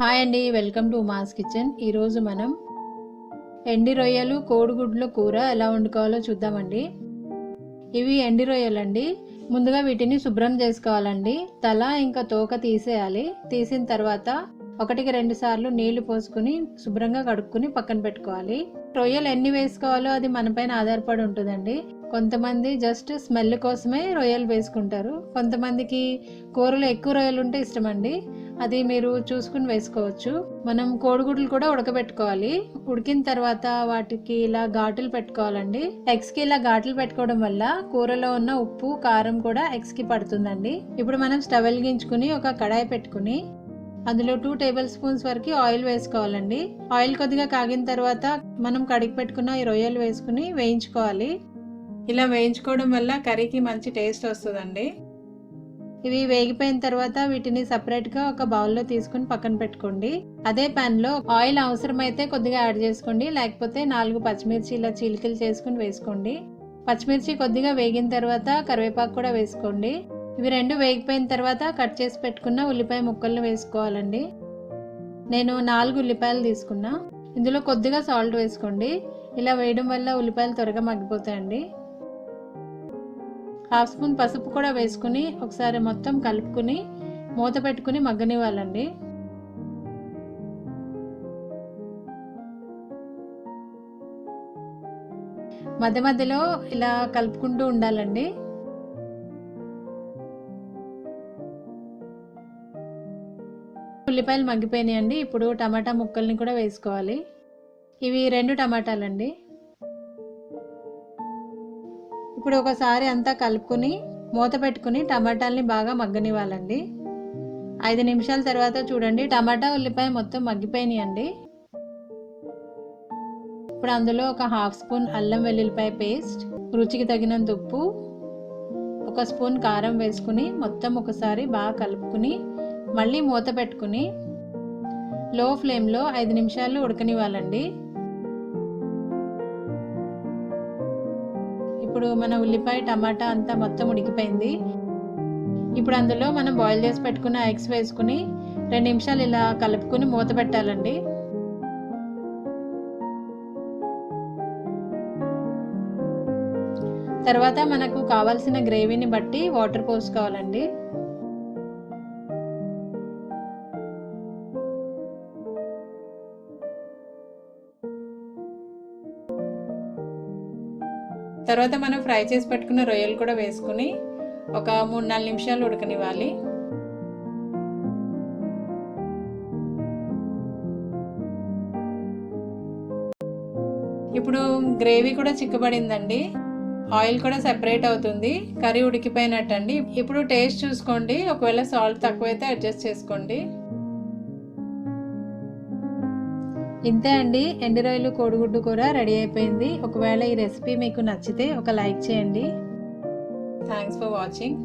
Hi అండి welcome to mass kitchen. ఈరోజు మనం ఎండి రొయ్యలు కోడిగుడ్ల కూర ఎలా వండుకోవాలో చూద్దామండి. ఇవి ఎండి రొయ్యలండి. ముందుగా వీటిని శుభ్రం చేసుకోవాలండి. తల ఇంకా తోక తీసేయాలి. తీసిన తర్వాత ఒకటికి రెండు సార్లు నీళ్ళు పోసుకుని శుభ్రంగా కడుక్కుని పక్కన పెట్టుకోవాలి. రొయ్యలు ఎన్ని వేసుకోవాలో అది మనపైన ఆధారపడి ఉంటుందండి. కొంతమంది జస్ట్ స్మెల్ కోసమే రొయ్యలు వేసుకుంటారు. కొంతమందికి కూరలో ఎక్కువ రొయ్యలు ఉంటే ఇష్టమండి. అది మీరు చూసుకుని వేసుకోవచ్చు. మనం కోడిగుడ్లు కూడా ఉడకబెట్టుకోవాలి. ఉడికిన తర్వాత వాటికి ఇలా ఘాటులు పెట్టుకోవాలండి. ఎగ్స్కి ఇలా ఘాటులు పెట్టుకోవడం వల్ల కూరలో ఉన్న ఉప్పు కారం కూడా ఎగ్స్కి పడుతుందండి. ఇప్పుడు మనం స్టవ్ వెలిగించుకుని ఒక కడాయి పెట్టుకుని అందులో టూ టేబుల్ స్పూన్స్ వరకు ఆయిల్ వేసుకోవాలండి. ఆయిల్ కొద్దిగా కాగిన తర్వాత మనం కడిగి పెట్టుకున్న ఈ రొయ్యలు వేసుకుని వేయించుకోవాలి. ఇలా వేయించుకోవడం వల్ల కర్రీకి మంచి టేస్ట్ వస్తుందండి. ఇవి వేగిపోయిన తర్వాత వీటిని సపరేట్గా ఒక బౌల్లో తీసుకుని పక్కన పెట్టుకోండి. అదే పాన్లో ఆయిల్ అవసరమైతే కొద్దిగా యాడ్ చేసుకోండి. లేకపోతే నాలుగు పచ్చిమిర్చి ఇలా చీలికలు చేసుకుని వేసుకోండి. పచ్చిమిర్చి కొద్దిగా వేగిన తర్వాత కరివేపాకు కూడా వేసుకోండి. ఇవి రెండు వేగిపోయిన తర్వాత కట్ చేసి పెట్టుకున్న ఉల్లిపాయ ముక్కలను వేసుకోవాలండి. నేను నాలుగు ఉల్లిపాయలు తీసుకున్నా. ఇందులో కొద్దిగా సాల్ట్ వేసుకోండి. ఇలా వేయడం వల్ల ఉల్లిపాయలు త్వరగా మగ్గిపోతాయండి. హాఫ్ స్పూన్ పసుపు కూడా వేసుకుని ఒకసారి మొత్తం కలుపుకుని మూత పెట్టుకుని మగ్గనివ్వాలండి. మధ్య మధ్యలో ఇలా కలుపుకుంటూ ఉండాలండి. ఉల్లిపాయలు మగ్గిపోయినాయండి. ఇప్పుడు టమాటా ముక్కల్ని కూడా వేసుకోవాలి. ఇవి రెండు టమాటాలండి. ఇప్పుడు ఒకసారి అంతా కలుపుకొని మూత పెట్టుకుని టమాటాలని బాగా మగ్గనివ్వాలండి. ఐదు నిమిషాల తర్వాత చూడండి టమాటా ఉల్లిపాయ మొత్తం మగ్గిపోయినాయండి. ఇప్పుడు అందులో ఒక హాఫ్ స్పూన్ అల్లం వెల్లుల్లిపాయ పేస్ట్ రుచికి తగినంత ఉప్పు ఒక స్పూన్ కారం వేసుకుని మొత్తం ఒకసారి బాగా కలుపుకుని మళ్ళీ మూత పెట్టుకుని లో ఫ్లేమ్లో ఐదు నిమిషాలు ఉడకనివ్వాలండి. ఇప్పుడు మన ఉల్లిపాయ టమాటా అంతా మొత్తం ఉడికిపోయింది. ఇప్పుడు అందులో మనం బాయిల్ చేసి పెట్టుకున్న ఎగ్స్ వేసుకుని రెండు నిమిషాలు ఇలా కలుపుకుని మూత పెట్టాలండి. తర్వాత మనకు కావాల్సిన గ్రేవీని బట్టి వాటర్ పోసుకోవాలండి. తర్వాత మనం ఫ్రై చేసి పెట్టుకున్న రొయ్యలు కూడా వేసుకుని ఒక మూడు నాలుగు నిమిషాలు ఉడకనివ్వాలి. ఇప్పుడు గ్రేవీ కూడా చిక్కబడిందండి. ఆయిల్ కూడా సెపరేట్ అవుతుంది. కర్రీ ఉడికిపోయినట్టు అండి ఇప్పుడు టేస్ట్ చూసుకోండి. ఒకవేళ సాల్ట్ తక్కువైతే అడ్జస్ట్ చేసుకోండి. ఇంతే అండి. ఎండు రొయ్యలు కోడిగుడ్డు కూర రెడీ అయిపోయింది. ఒకవేళ ఈ రెసిపీ మీకు నచ్చితే ఒక లైక్ చేయండి. Thanks for watching